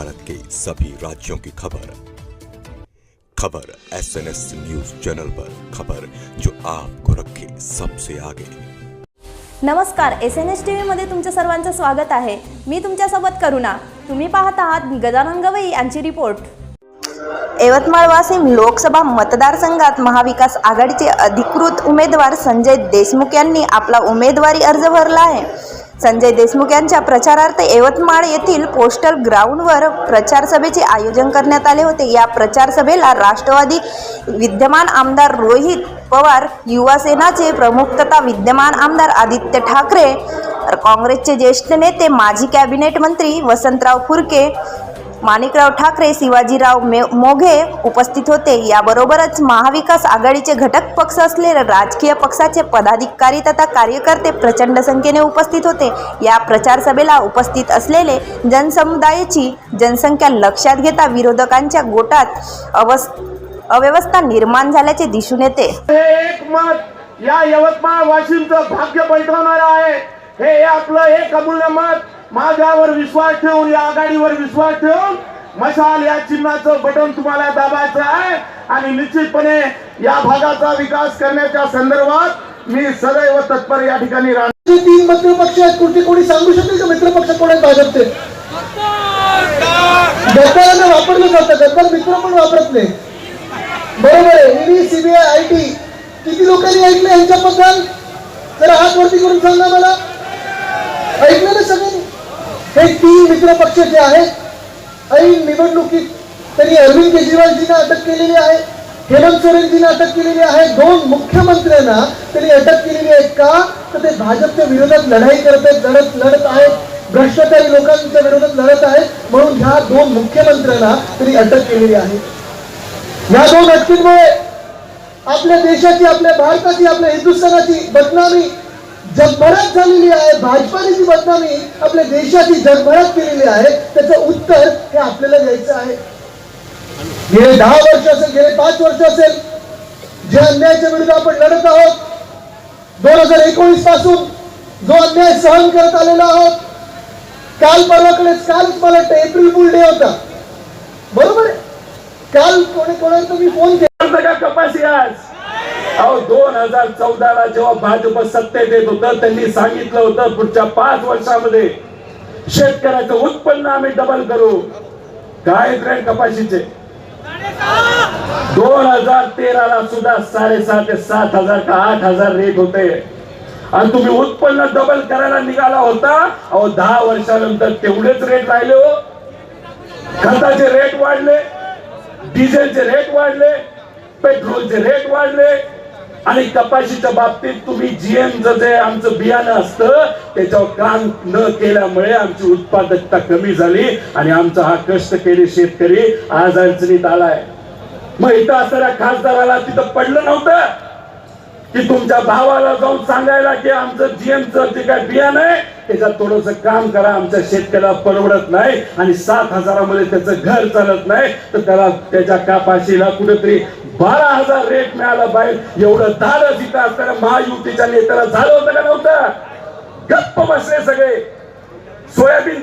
भारत के सभी राज्यों की खबर। खबर S N S news channel पर खबर जो आपको रखे सबसे आगे। नमस्कार एस एन एस टी व्हीमध्ये तुमचं सर्वांचं स्वागत आहे. मी तुमच्यासोबत करुणा. तुम्ही पाहत आहात गजानन गवई यांची रिपोर्ट. यवतमाळ वाशिम लोकसभा मतदारसंघात महाविकास आघाडीचे अधिकृत उमेदवार संजय देशमुख यांनी आपला उमेदवारी अर्ज भरला आहे. संजय देशमुख यांच्या प्रचारार्थ यवतमाळ येथील पोस्टल ग्राउंडवर प्रचारसभेचे आयोजन करण्यात आले होते. या प्रचारसभेला राष्ट्रवादी विद्यमान आमदार रोहित पवार युवा सेनाचे प्रमुख तथा विद्यमान आमदार आदित्य ठाकरे काँग्रेसचे ज्येष्ठ नेते माजी कॅबिनेट मंत्री वसंतराव फुरके माणिकराव ठाकरे शिवाजीराव मे मोघे उपस्थित होते. याबरोबरच महाविकास आघाडीचे घटक पक्ष असलेले राजकीय पक्षाचे पदाधिकारी तथा कार्यकर्ते प्रचंड संख्येने उपस्थित होते. या प्रचार सभेला उपस्थित असलेले जनसमुदायाची जनसंख्या लक्षात घेता विरोधकांच्या गोटात अवस् अव्यवस्था निर्माण झाल्याचे दिसून येते. या यवतमाळ वाशिमचं भाग्य बैठवणार आहे. हे आपलं एक अमूल्य मत. माझ्यावर विश्वास ठेवून या आघाडीवर विश्वास ठेवून मशाल या चिन्हाचं बटन तुम्हाला दाबायचं आहे. आणि निश्चितपणे या भागाचा विकास करण्याच्या संदर्भात मी सदैव तत्पर या ठिकाणी राहणार. तीन मित्र पक्ष आहेत कुठे कोणी सांगू शकेल का? मित्र पक्ष कोण आहेत भाजपचे? गद्दारांना वापरलं जातं गद्दार मित्र पण वापरत नाही बरोबर आहे. ईडी सीबीआय आय टी किती लोकांनी ऐकलं यांच्याबद्दल जरा हात वरती करून सांगा मला. हे तीन मित्र पक्ष जे आहेत ऐन निवडणुकीत त्यांनी अरविंद केजरीवालजींना अटक केलेली आहे हेमंत सोरेनजींना अटक केलेली आहे दोन मुख्यमंत्र्यांना त्यांनी अटक केलेली आहे का? तर ते भाजपच्या विरोधात लढाई करत आहेत लढत लढत आहेत भ्रष्टाचारी लोकांच्या विरोधात लढत आहेत म्हणून ह्या दोन मुख्यमंत्र्यांना त्यांनी अटक केलेली आहे. या दोन अटकींमुळे आपल्या देशाची आपल्या भारताची आपल्या हिंदुस्थानाची बदनामी जगभरात झालेली आहे भाजपाने जी बदनामी आपल्या देशाची जगभरात केलेली आहे त्याचं उत्तर हे आपल्याला द्यायचं आहे. गेले दहा वर्ष असेल गेले पाच वर्ष असेल जे अन्यायाच्या विरुद्ध आपण लढत आहोत दोन हजार एकोणीसपासून जो अन्याय सहन करत आलेला आहोत काल परवाकडे काल मला वाटतं एप्रिल फुल डे होता. बरोबर आहे? काल कोणी कोणाला तुम्ही फोन केला का कपाशी आज अहो दोन हजार चौदाला जेव्हा भाजप सत्तेत येत होतं त्यांनी सांगितलं होतं पुढच्या पाच वर्षामध्ये शेतकऱ्याचं उत्पन्न आम्ही डबल करू. काय ट्रेंड कपाशीचे. दोन हजार तेराला सुद्धा साडेसहा ते सात हजार का आठ हजार रेट होते. आणि तुम्ही उत्पन्न डबल करायला निघाला होता अहो दहा वर्षानंतर तेवढेच रेट राहिले हो. खताचे रेट वाढले डिझेलचे रेट वाढले पेट्रोलचे रेट वाढले आणि कपाशीच्या बाबतीत तुम्ही जीएमचं जे आमचं बियाणं असतं त्याच्यावर काम न केल्यामुळे आमची उत्पादकता कमी झाली आणि आमचा हा कष्ट केले शेतकरी आज अडचणीत आलाय. मग इथं असणाऱ्या खासदाराला तिथं पडलं नव्हतं की तुमच्या भावाला जाऊन सांगायला की आमचं जीएमचं जे काय बियाणं आहे त्याच्यात थोडस काम करा. आमच्या शेतकऱ्याला परवडत नाही आणि सात हजारामध्ये त्याचं घर चालत नाही. तर त्याला त्याच्या कापाशीला कुठेतरी बारा हजार रेट मिळाला पाहिजे एवढं धाडस जिथं असताना महायुतीच्या नेत्याला झालं होतं का नव्हतं? गप्प बसले सगळे. सोयाबीन